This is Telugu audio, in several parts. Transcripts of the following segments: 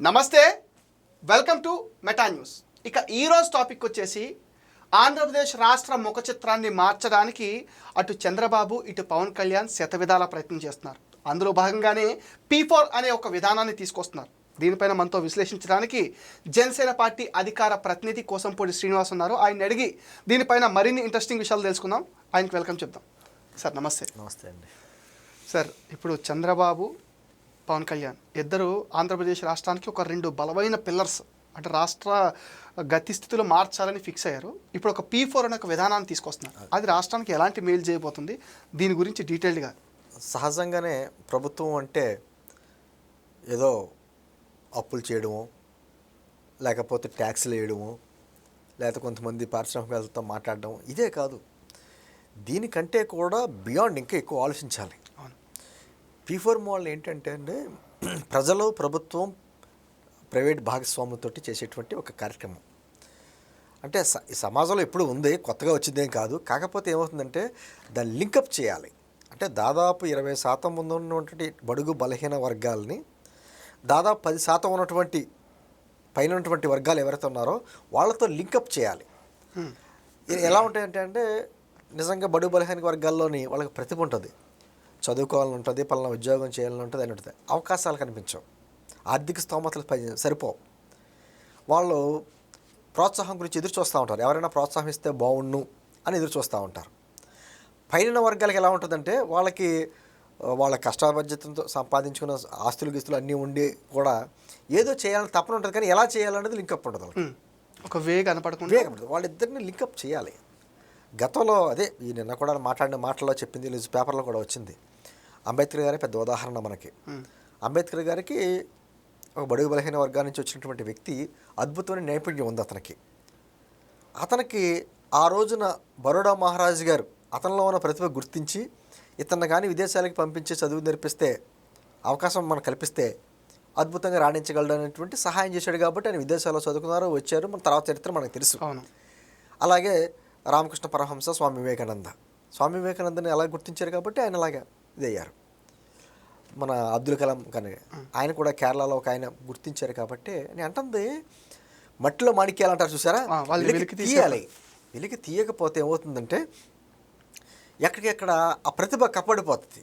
నమస్తే వెల్కమ్ టు మెటా న్యూస్. ఇక ఈరోజు టాపిక్ వచ్చేసి ఆంధ్రప్రదేశ్ రాష్ట్ర ముఖ చిత్రాన్ని మార్చడానికి అటు చంద్రబాబు ఇటు పవన్ కళ్యాణ్ శతవిధాల ప్రయత్నం చేస్తున్నారు. అందులో భాగంగానే పీ ఫోర్ అనే ఒక విధానాన్ని తీసుకొస్తున్నారు. దీనిపైన మనతో విశ్లేషించడానికి జనసేన పార్టీ అధికార ప్రతినిధి కోసంపూడి శ్రీనివాస్ ఉన్నారు. ఆయన అడిగి దీనిపైన మరిన్ని ఇంట్రెస్టింగ్ విషయాలు తెలుసుకుందాం. ఆయనకి వెల్కమ్ చెప్దాం. సార్ నమస్తే. నమస్తే అండి. సార్ ఇప్పుడు చంద్రబాబు పవన్ కళ్యాణ్. ఇద్దరు ఆంధ్రప్రదేశ్ రాష్ట్రానికి ఒక రెండు బలమైన పిల్లర్స్ అంటే రాష్ట్ర గతిస్థితులు మార్చాలని ఫిక్స్ అయ్యారు. ఇప్పుడు ఒక పీ ఫోర్ అనే ఒక విధానాన్ని తీసుకొస్తున్నారు. అది. రాష్ట్రానికి ఎలాంటి మేలు చేయబోతుంది? దీని గురించి డీటెయిల్డ్గా సహజంగానే ప్రభుత్వం అంటే ఏదో అప్పులు చేయడము లేకపోతే ట్యాక్స్లు వేయడము లేకపోతే కొంతమంది పారిశ్రామికవేత్తలతో మాట్లాడడం ఇదే కాదు. దీనికంటే కూడా బియాండ్ ఇంకా ఎక్కువ ఆలోచించాలి. పీ ఫోర్ మోడల్ ఏంటంటే అండి ప్రజలు ప్రభుత్వం ప్రైవేట్ భాగస్వామ్యంతో చేసేటువంటి ఒక కార్యక్రమం. అంటే సమాజంలో ఎప్పుడు ఉంది కొత్తగా వచ్చిందేం కాదు. కాకపోతే ఏమవుతుందంటే దాన్ని లింకప్ చేయాలి. అంటే దాదాపు ఇరవై శాతం ముందు ఉన్నటువంటి బడుగు బలహీన వర్గాల్ని దాదాపు పది శాతం ఉన్నటువంటి పైన ఉన్నటువంటి వర్గాలు ఎవరైతే ఉన్నారో వాళ్ళతో లింకప్ చేయాలి. ఎలా ఉంటాయంటే అంటే నిజంగా బడుగు బలహీన వర్గాల్లోని వాళ్ళకి ప్రతిభ ఉంటుంది. చదువుకోవాలని ఉంటుంది పలానా ఉద్యోగం చేయాలని ఉంటుంది అని ఉంటుంది. అవకాశాలు కనిపించవు. ఆర్థిక స్తోమతలు పై- సరిపోవు. వాళ్ళు ప్రోత్సాహం గురించి ఎదురు చూస్తూ ఉంటారు. ఎవరైనా ప్రోత్సాహం ఇస్తే బాగుండు అని ఎదురు చూస్తూ ఉంటారు. పైన వర్గాలకు ఎలా ఉంటుందంటే వాళ్ళకి వాళ్ళ కష్టార్జితంతో సంపాదించుకున్న ఆస్తులు గిస్తులు అన్నీ ఉండి కూడా ఏదో చేయాలని తప్పన ఉంటుంది కానీ ఎలా చేయాలనేది లింకప్ ఉంటుంది. ఒక వే కనపడకుండా ఉంటుంది. వాళ్ళిద్దరిని లింకప్ చేయాలి. గతంలో అదే ఈ నిన్న కూడా మాట్లాడిన మాటల్లో చెప్పింది న్యూస్ పేపర్లో కూడా వచ్చింది. అంబేద్కర్ గారే పెద్ద ఉదాహరణ మనకి. అంబేద్కర్ గారికి ఒక బడుగు బలహీన వర్గాల నుంచి వచ్చినటువంటి వ్యక్తి అద్భుతమైన నైపుణ్యం ఉంది అతనికి. అతనికి ఆ రోజున బరోడా మహారాజు గారు అతనిలో ఉన్న ప్రతిభ గుర్తించి ఇతన్ని కానీ విదేశాలకు పంపించి చదువు నేర్పిస్తే అవకాశం మనం కల్పిస్తే అద్భుతంగా రాణించగలడు అనేటువంటి సహాయం చేశాడు కాబట్టి ఆయన విదేశాల్లో చదువుకున్నారు వచ్చారు. మన తర్వాత చరిత్ర మనకు తెలుసు. అలాగే రామకృష్ణ పరమహంస స్వామి వివేకానంద. స్వామి వివేకానందని ఎలా గుర్తించారు కాబట్టి ఆయన అలాగా ఇదయ్యారు. మన అబ్దుల్ కలాం కానీ ఆయన కూడా కేరళలో ఒక ఆయన గుర్తించారు కాబట్టి నేను అంటుంది మట్టిలో మాణిక్యాలు అంటారు చూసారా? వెలికి తీయాలి. వెలికి తీయకపోతే ఏమవుతుందంటే ఎక్కడికెక్కడ ఆ ప్రతిభ కప్పడిపోతుంది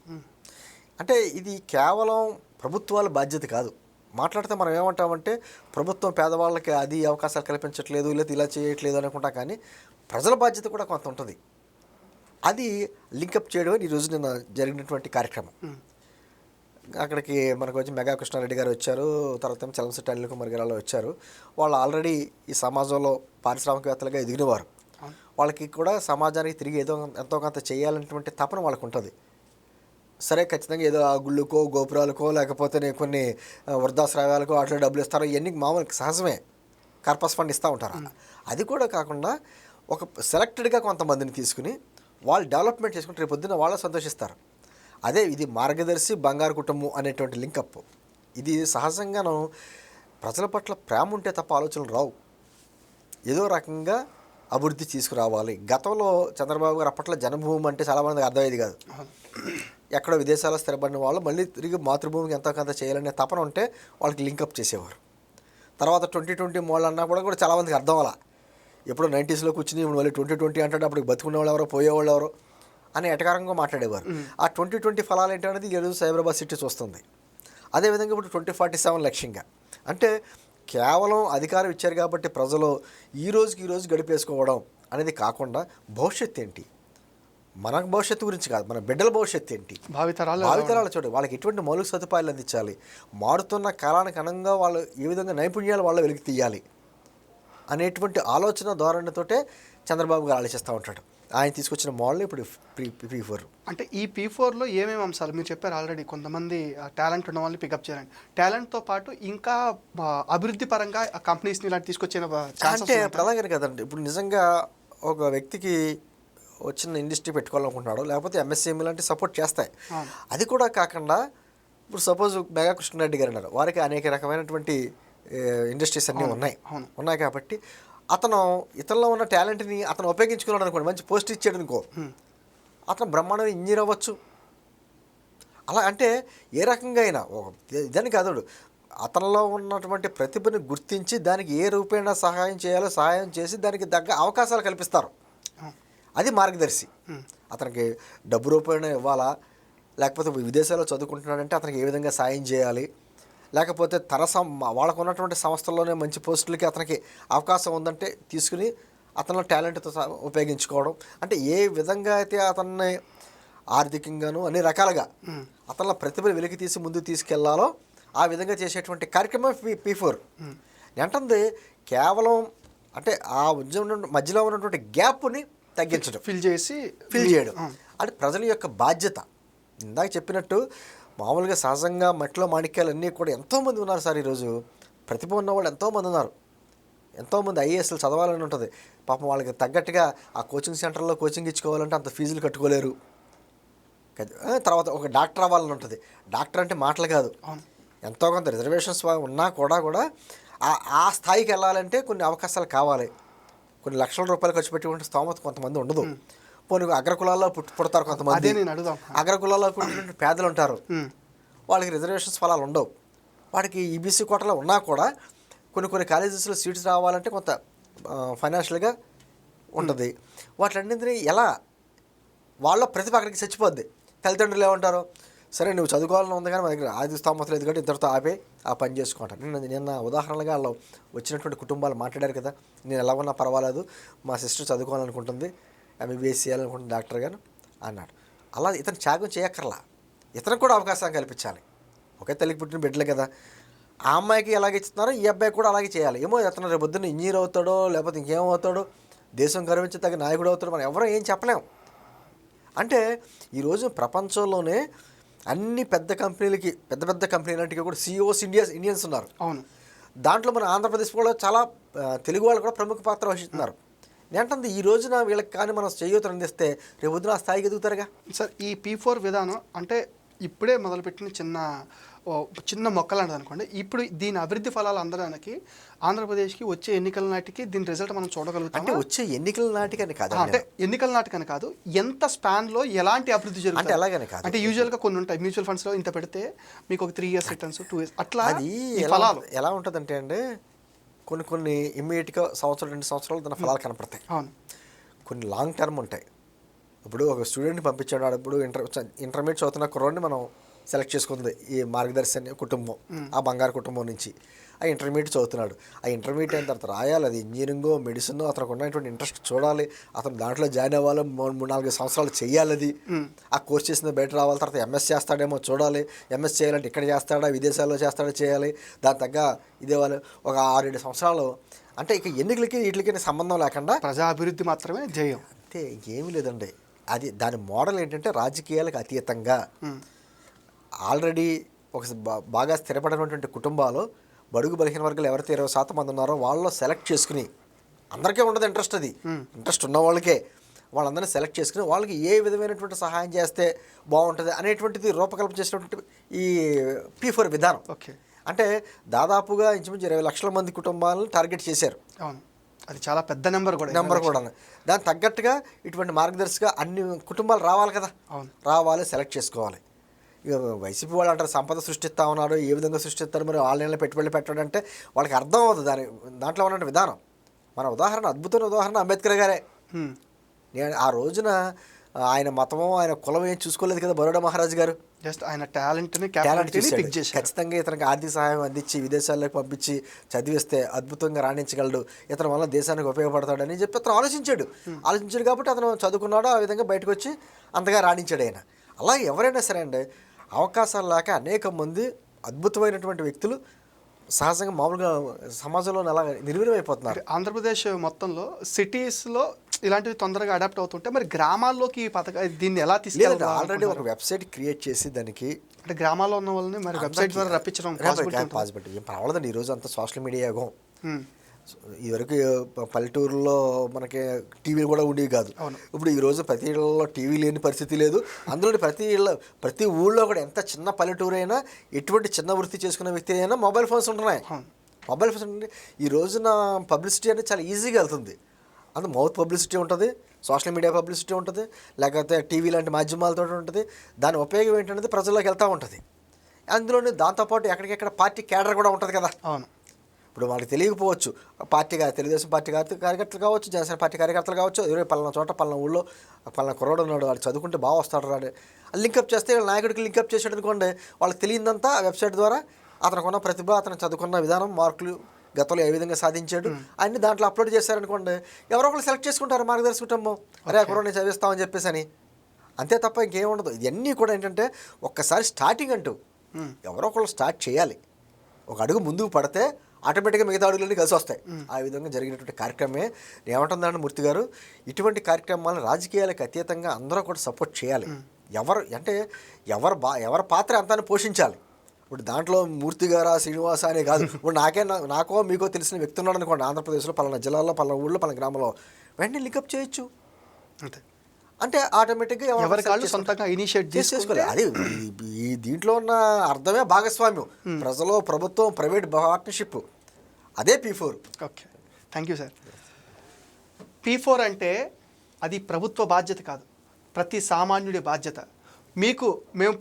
అంటే ఇది కేవలం ప్రభుత్వాల బాధ్యత కాదు. మాట్లాడితే మనం ఏమంటామంటే ప్రభుత్వం పేదవాళ్ళకి అది అవకాశాలు కల్పించట్లేదు లేదా ఇలా చేయట్లేదు అనుకుంటా కానీ ప్రజల బాధ్యత కూడా కొంత ఉంటుంది. అది లింకప్ చేయడం ఈ రోజు నిన్న జరిగినటువంటి కార్యక్రమం. అక్కడికి మనకు వచ్చి మెగా కృష్ణారెడ్డి గారు వచ్చారు తర్వాత ఏమో చలమశెట్టి అనిల్ కుమార్ గారు వచ్చారు. వాళ్ళు ఆల్రెడీ ఈ సమాజంలో పారిశ్రామికవేత్తలుగా ఎదిగినవారు. వాళ్ళకి కూడా సమాజానికి తిరిగి ఏదో ఎంతో కొంత చేయాలనేటువంటి తపన వాళ్ళకు ఉంటుంది సరే ఖచ్చితంగా ఏదో ఆ గుళ్ళకో గోపురాలకో లేకపోతే కొన్ని వృద్ధాశ్రయాలకో అట్లా డబ్బులు ఇస్తారో ఇవన్నీ మామూలు సహజమే. కార్పస్ ఫండ్ ఇస్తూ ఉంటారు అది కూడా కాకుండా ఒక సెలెక్టెడ్గా కొంతమందిని తీసుకుని వాళ్ళు డెవలప్మెంట్ చేసుకుంటే రేపు పొద్దున్న వాళ్ళు సంతోషిస్తారు. అదే ఇది మార్గదర్శి బంగారు కుటుంబం అనేటువంటి లింకప్ ఇది సహజంగాను ప్రజల పట్ల ప్రేమ ఉంటే తప్ప ఆలోచనలు రావు. ఏదో రకంగా అభివృద్ధి తీసుకురావాలి. గతంలో చంద్రబాబు గారు అప్పట్లో జన్మభూమి అంటే చాలామందికి అర్థమయ్యేది కాదు. ఎక్కడో విదేశాల్లో స్థిరపడిన వాళ్ళు మళ్ళీ తిరిగి మాతృభూమికి ఎంతో కొంత చేయాలనే తపన ఉంటే వాళ్ళకి లింకప్ చేసేవారు. తర్వాత ట్వంటీ ట్వంటీ మోడల్ అన్నా కూడా కూడా చాలామందికి అర్థం అలా ఎప్పుడో నైంటీస్లో కూర్చుని ఇప్పుడు మళ్ళీ ట్వంటీ ట్వంటీ అంటే అప్పుడు బతుకునే వాళ్ళు ఎవరో పోయేవాళ్ళు ఎవరో అని ఎటకారంగా మాట్లాడేవారు. ఆ ట్వంటీ ట్వంటీ ఫలాలు ఏంటనేది ఈరోజు సైబరాబాద్ సిటీ చూస్తుంది అదేవిధంగా ఇప్పుడు ట్వంటీ ఫార్టీ సెవెన్ లక్ష్యంగా. అంటే కేవలం అధికారం ఇచ్చారు కాబట్టి ప్రజలు ఈ రోజుకి ఈ రోజు గడిపేసుకోవడం అనేది కాకుండా భవిష్యత్తు ఏంటి? మన భవిష్యత్తు గురించి కాదు మన బిడ్డల భవిష్యత్తు ఏంటి? భావితరాలు భావితరాలు చూడండి వాళ్ళకి ఎటువంటి మౌలిక సదుపాయాలు అందించాలి? మారుతున్న కాలానికి అనుగుణంగా వాళ్ళు ఏ విధంగా నైపుణ్యాలు వాళ్ళ వెలికి తీయాలి? అనేటువంటి ఆలోచన ధోరణితోటే చంద్రబాబు గారు ఆలోచిస్తూ ఉంటాడు. ఆయన తీసుకొచ్చిన మోడల్ ఇప్పుడు ప్రీ ప్రీ ఫోర్ అంటే ఈ పీ ఫోర్లో ఏమేమి అంశాలు? మీరు చెప్పారు ఆల్రెడీ కొంతమంది టాలెంట్ ఉన్న వాళ్ళని పికప్ చేయాలని. టాలెంట్తో పాటు ఇంకా అభివృద్ధి పరంగా కంపెనీస్ని ఇలాంటి తీసుకొచ్చిన అంటే అలాగే కదండి ఇప్పుడు నిజంగా ఒక వ్యక్తికి వచ్చిన ఇండస్ట్రీ పెట్టుకోవాలనుకుంటున్నాడు లేకపోతే ఎంఎస్సీఎం లాంటి సపోర్ట్ చేస్తాయి. అది కూడా కాకుండా ఇప్పుడు సపోజ్ మెగా కృష్ణారెడ్డి గారు ఉన్నారు వారికి అనేక రకమైనటువంటి ఇండస్ట్రీస్ అన్నీ ఉన్నాయి. ఉన్నాయి కాబట్టి అతను ఇతనిలో ఉన్న టాలెంట్ని అతను ఉపయోగించుకున్నాడు అనుకోండి మంచి పోస్ట్ ఇచ్చాడు అనుకో. అతను బ్రహ్మాండమైన ఇంజనీర్ అవ్వచ్చు. అలా అంటే ఏ రకంగా అయినా ఒక ఇదని కాదు అతనిలో ఉన్నటువంటి ప్రతిభని గుర్తించి దానికి ఏ రూపేణా సహాయం చేయాలో సహాయం చేసి దానికి తగ్గ అవకాశాలు కల్పిస్తారు. అది మార్గదర్శి. అతనికి డబ్బు రూపాయన ఇవ్వాలా? లేకపోతే విదేశాల్లో చదువుకుంటున్నాడంటే అతనికి ఏ విధంగా సాయం చేయాలి? లేకపోతే తన సం వాళ్ళకు ఉన్నటువంటి సంస్థల్లోనే మంచి పోస్టులకి అతనికి అవకాశం ఉందంటే తీసుకుని అతనిలో టాలెంట్తో ఉపయోగించుకోవడం. అంటే ఏ విధంగా అయితే అతన్ని ఆర్థికంగాను అన్ని రకాలుగా అతనిలో ప్రతిభను వెలికి తీసి ముందుకు తీసుకెళ్ళాలో ఆ విధంగా చేసేటువంటి కార్యక్రమం పీ పీ ఫోర్. ఏంటంది కేవలం అంటే ఆ ఉద్యమం మధ్యలో ఉన్నటువంటి గ్యాప్ని తగ్గించడం. ఫిల్ చేసి ఫిల్ చేయడం. అది ప్రజల యొక్క బాధ్యత. ఇందాక చెప్పినట్టు మామూలుగా సహజంగా మట్టిలో మాణిక్యాలు అన్నీ కూడా ఎంతోమంది ఉన్నారు సార్ ఈరోజు. ప్రతిభ ఉన్న వాళ్ళు ఎంతోమంది ఉన్నారు. ఎంతోమంది ఐఏఎస్లు చదవాలని ఉంటుంది. పాపం వాళ్ళకి తగ్గట్టుగా ఆ కోచింగ్ సెంటర్లో కోచింగ్ ఇచ్చుకోవాలంటే అంత ఫీజులు కట్టుకోలేరు. తర్వాత ఒక డాక్టర్ అవ్వాలని ఉంటుంది. డాక్టర్ అంటే మాటలు కాదు. ఎంతో కొంత రిజర్వేషన్స్ ఉన్నా కూడా కూడా ఆ- ఆ స్థాయికి వెళ్ళాలంటే కొన్ని అవకాశాలు కావాలి. కొన్ని లక్షల రూపాయలు ఖర్చు పెట్టుకుంటే స్తోమత కొంతమంది ఉండదు. పోనీ అగ్రకులాల్లో పుట్టి పుడతారు అదే కొంతమంది నేను అడుగుదాం. అగ్రకులాల్లో పుట్టినటువంటి పేదలు ఉంటారు. వాళ్ళకి రిజర్వేషన్స్ ఫలాలు ఉండవు. వాడికి ఈబీసీ కోటలో ఉన్నా కూడా కొన్ని కొన్ని కాలేజెస్లో సీట్స్ రావాలంటే కొంత ఫైనాన్షియల్గా ఉంటుంది. వాటిలన్నింటినీ ఎలా వాళ్ళ ప్రతిభ అక్కడికి చచ్చిపోద్ది. తల్లిదండ్రులు ఏమంటారు? సరే నువ్వు చదువుకోవాలని ఉంది కానీ మా దగ్గర ఆది స్తోమత లేదు కాబట్టి ఇద్దరితో ఆపే ఆ పని చేసుకుంటాను నిన్న నిన్న ఉదాహరణగా వాళ్ళు వచ్చినటువంటి కుటుంబాలు మాట్లాడారు కదా. నేను ఎలా ఉన్నా పర్వాలేదు. మా సిస్టర్ చదువుకోవాలనుకుంటుంది. ఎంబీబీఎస్ చేయాలనుకుంటుంది డాక్టర్ గారు అన్నాడు. అలా ఇతను త్యాగం చేయక్కర్లా. ఇతనికి కూడా అవకాశం కల్పించాలి. ఒకే తల్లికి పుట్టిన బిడ్డలే కదా. ఆ అమ్మాయికి ఎలాగ ఇస్తున్నారో ఈ అబ్బాయి కూడా అలాగే చేయాలి. ఏమో అతను రేపు పొద్దున్న ఇంజనీర్ అవుతాడో లేకపోతే ఇంకేమవుతాడో దేశం గర్వించి తగ్గ నాయకుడు అవుతాడో మనం ఎవరో ఏం చెప్పలేం. అంటే ఈరోజు ప్రపంచంలోనే అన్ని పెద్ద కంపెనీలకి పెద్ద పెద్ద కంపెనీలకి కూడా సిఇఓస్ ఇండియా ఇండియన్స్ ఉన్నారు. అవును. దాంట్లో మన ఆంధ్రప్రదేశ్ కూడా చాలా తెలుగు వాళ్ళు కూడా ప్రముఖ పాత్ర వహిస్తున్నారు. ఏంటంటే ఈ రోజున వీళ్ళకి కానీ మనం చేయూతను అందిస్తే రేపు ఆ స్థాయికి ఎదుగుతారుగా? సార్ ఈ పీ ఫోర్ విధానం అంటే ఇప్పుడే మొదలుపెట్టిన చిన్న చిన్న మొక్కలు అంటది అనుకోండి. ఇప్పుడు దీని అభివృద్ధి ఫలాలు అందడానికి ఆంధ్రప్రదేశ్కి వచ్చే ఎన్నికల నాటికి దీని రిజల్ట్ మనం అంటే చూడగలుగుతాం వచ్చే ఎన్నికల నాటికని కాదు అంటే ఎన్నికల నాటికని కాదు. ఎంత స్పాన్లో ఎలాంటి అభివృద్ధి అంటే జరుగుతుంది అలాగని కాదు. అంటే యూజువల్గా కొన్ని ఉంటాయి. మ్యూచువల్ ఫండ్స్లో ఇంత పెడితే మీకు ఒక three years returns two years అట్లా అది ఫలాలు. ఎలా ఉంటుందంటే అండి కొన్ని కొన్ని ఇమ్మీడియట్గా సంవత్సరం రెండు సంవత్సరాలు దాని ఫలాలు కనపడతాయి. అవును. కొన్ని లాంగ్ టర్మ్ ఉంటాయి. ఇప్పుడు ఒక స్టూడెంట్ని పంపించాడు ఇప్పుడు ఇంటర్ ఇంటర్మీడియట్ చదువుతున్న కుర్రోడిని మనం సెలెక్ట్ చేసుకుంది ఈ మార్గదర్శి అనే కుటుంబం ఆ బంగారు కుటుంబం నుంచి. ఆ ఇంటర్మీడియట్ చదువుతున్నాడు. ఆ ఇంటర్మీడియట్ అయిన తర్వాత రాయాలి. అది ఇంజనీరింగో మెడిసిన్ అతనికి ఉన్నటువంటి ఇంట్రెస్ట్ చూడాలి. అతను దాంట్లో జాయిన్ అవ్వాలి. మూడు మూడు నాలుగు సంవత్సరాలు చేయాలి అది. ఆ కోర్స్ చేసిన బయట రావాలి. తర్వాత ఎంఎస్ చేస్తాడేమో చూడాలి. ఎంఎస్ చేయాలంటే ఇక్కడ చేస్తాడా? విదేశాల్లో చేస్తాడా చేయాలి. దాని తగ్గ ఇదే వాళ్ళు ఒక ఆరేడు సంవత్సరాలు. అంటే ఇక ఎన్నికలకి వీటికి సంబంధం లేకుండా ప్రజా అభివృద్ధి మాత్రమే జయం. అంతే ఇంకేమీ లేదండి. అది దాని మోడల్ ఏంటంటే రాజకీయాలకు అతీతంగా. ఆల్రెడీ ఒక బాగా స్థిరపడినటువంటి కుటుంబాలు బడుగు బలహీన వర్గాలు ఎవరైతే ఇరవై శాతం మంది ఉన్నారో వాళ్ళలో సెలెక్ట్ చేసుకుని అందరికీ ఉండదు ఇంట్రెస్ట్ అది. ఇంట్రెస్ట్ ఉన్న వాళ్ళకే. వాళ్ళందరినీ సెలెక్ట్ చేసుకుని వాళ్ళకి ఏ విధమైనటువంటి సహాయం చేస్తే బాగుంటుంది అనేటువంటిది రూపకల్పన చేసినటువంటి ఈ పీ ఫోర్ విధానం. ఓకే. అంటే దాదాపుగా ఇంచుమించు ఇరవై లక్షల మంది కుటుంబాలను టార్గెట్ చేశారు. అవును. అది చాలా పెద్ద నెంబర్ కూడా. నెంబర్ కూడా దానికి తగ్గట్టుగా ఇటువంటి మార్గదర్శిగా అన్ని కుటుంబాలు రావాలి కదా. అవును. రావాలి సెలెక్ట్ చేసుకోవాలి. వైసీపీ వాళ్ళు అంటారు సంపద సృష్టిస్తా ఉన్నారు ఏ విధంగా సృష్టిస్తారు మరి ఆన్లైన్లో పెట్టుబడులు పెట్టడం అంటే వాళ్ళకి అర్థం అవుతుంది దాని దాంట్లో ఉన్న విధానం. మన ఉదాహరణ అద్భుతమైన ఉదాహరణ అంబేద్కర్ గారే. నేను ఆ రోజున ఆయన మతమో ఆయన కులం ఏం చూసుకోలేదు కదా బరోడా మహారాజు గారు? జస్ట్ ఆయన టాలెంట్ని టాలెంట్ ఖచ్చితంగా ఇతనికి ఆర్థిక సహాయం అందించి విదేశాల్లోకి పంపించి చదివిస్తే అద్భుతంగా రాణించగలడు. ఇతని వల్ల దేశానికి ఉపయోగపడతాడని చెప్పి అతను ఆలోచించాడు. ఆలోచించాడు కాబట్టి అతను చదువుకున్నాడు ఆ విధంగా బయటకు వచ్చి అంతగా రాణించాడు ఆయన. అలా ఎవరైనా సరే అండి అవకాశాలు లేక అనేక మంది అద్భుతమైనటువంటి వ్యక్తులు సహజంగా మామూలుగా సమాజంలో అలా నిర్వీర్యమైపోతున్నారు ఆంధ్రప్రదేశ్ మొత్తంలో సిటీస్లో ఇలాంటివి తొందరగా అడాప్ట్ అవుతుంటే మరి గ్రామాల్లోకి ఈ పథక దీన్ని ఎలా లేదండి తీసుకెళ్ళాలి ఆల్రెడీ ఒక వెబ్సైట్ క్రియేట్ చేసి దానికి అంటే గ్రామాల్లో ఉన్న వాళ్ళని మరి వెబ్సైట్ ద్వారా రప్పించడం? పాసిబిలిటీ ఏం పర్వాలేదండి ఈరోజు అంతా సోషల్ మీడియా యుగం. ఇదివరకు పల్లెటూరులో మనకి టీవీలు కూడా ఉండేవి కాదు. ఇప్పుడు ఈరోజు ప్రతి ఇళ్ళలో టీవీ లేని పరిస్థితి లేదు. అందులో ప్రతి ఇళ్ళ ప్రతి ఊళ్ళో కూడా ఎంత చిన్న పల్లెటూరు అయినా ఎటువంటి చిన్న వృత్తి చేసుకున్న వ్యక్తి అయినా మొబైల్ ఫోన్స్ ఉంటున్నాయి. మొబైల్ ఫోన్స్ ఉంటే ఈ రోజున పబ్లిసిటీ అనేది చాలా ఈజీగా వెళ్తుంది. అందులో మౌత్ పబ్లిసిటీ ఉంటుంది సోషల్ మీడియా పబ్లిసిటీ ఉంటుంది లేకపోతే టీవీ లాంటి మాధ్యమాలతో ఉంటుంది. దాని ఉపయోగం ఏంటనేది ప్రజల్లోకి వెళ్తూ ఉంటుంది. అందులోనే దాంతోపాటు ఎక్కడికెక్కడ పార్టీ కేడర్ కూడా ఉంటుంది కదా. అవును. ఇప్పుడు వాళ్ళకి తెలియకపోవచ్చు. పార్టీ తెలుగుదేశం పార్టీ కార్యకర్తలు కావచ్చు జనసేన పార్టీ కార్యకర్తలు కావచ్చు ఎవరే పలానా చోట పలానా ఊళ్ళో పలానా కుర్రోడు ఉన్నాడు వాడు చదువుకుంటే బాగా వస్తాడు రాడు. లింకప్ చేస్తే వీళ్ళ నాయకుడికి లింకప్ చేసాడు అనుకోండి వాళ్ళకి తెలియదంతా వెబ్సైట్ ద్వారా అతనికి ఉన్న ప్రతిభ అతను చదువుకున్న విధానం మార్కులు గతంలో ఏ విధంగా సాధించాడు అన్ని దాంట్లో అప్లోడ్ చేశారనుకోండి ఎవరో ఒకరు సెలెక్ట్ చేసుకుంటారు మార్గదర్శి కుటుంబం. అరే ఆ కుర్రోడిని చదివిస్తామని చెప్పేసి అని అంతే తప్ప ఇంకేం ఉండదు. ఇవన్నీ కూడా ఏంటంటే ఒక్కసారి స్టార్టింగ్ అంటూ ఎవరో ఒకళ్ళు స్టార్ట్ చేయాలి. ఒక అడుగు ముందుకు పడితే ఆటోమేటిక్గా మిగతా అడుగులన్నీ కలిసి వస్తాయి. ఆ విధంగా జరిగినటువంటి కార్యక్రమమే ఏమంటుందండి మూర్తి గారు ఇటువంటి కార్యక్రమాలను రాజకీయాలకు అతీతంగా అందరూ కూడా సపోర్ట్ చేయాలి. ఎవరు అంటే ఎవరు బా ఎవరి పాత్ర అంతాన్ని పోషించాలి. ఇప్పుడు దాంట్లో మూర్తి గారా శ్రీనివాస అనే కాదు. ఇప్పుడు నాకే నాకో మీకో తెలిసిన వ్యక్తి ఉన్నాడు అనుకోండి ఆంధ్రప్రదేశ్లో పలానా జిల్లాలో పలానా ఊళ్ళో పలానా గ్రామంలో. వెంటనే లింకప్ చేయొచ్చు. అంతే. అంటే ఆటోమేటిక్గా ఎవరో కాళ్ళు. సొంతంగా ఇనిషియేట్ చేసి చేసుకోవాలి. అది ఈ దీంట్లో ఉన్న అర్థమే భాగస్వామ్యం. ప్రజలు ప్రభుత్వం ప్రైవేట్ పార్ట్నర్షిప్. అదే P four okay thank you sir P four అంటే అది ప్రభుత్వ బాధ్యత కాదు. ప్రతి సామాన్యుడి బాధ్యత. మీకు మేము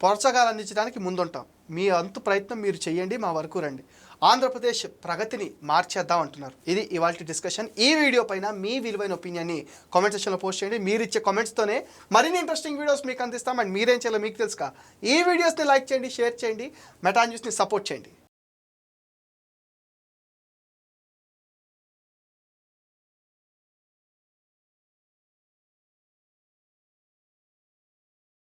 ప్రోత్సాహాలు అందించడానికి ముందుంటాం. మీ అంతు ప్రయత్నం మీరు చేయండి మా వరకు రండి. ఆంధ్రప్రదేశ్ ప్రగతిని మార్చేద్దాం అంటున్నారు. ఇది ఇవాళ డిస్కషన్. ఈ వీడియో పైన మీ విలువైన ఒపీనియన్ని కామెంట్ సెక్షన్లో పోస్ట్ చేయండి. మీరు ఇచ్చే కామెంట్స్తోనే మరిన్ని ఇంట్రెస్టింగ్ వీడియోస్ మీకు అందిస్తాం. అండ్ మీరేం చేయాలో మీకు తెలుసుకా ఈ వీడియోస్ని లైక్ చేయండి షేర్ చేయండి. మెటా న్యూస్ని సపోర్ట్ చేయండి.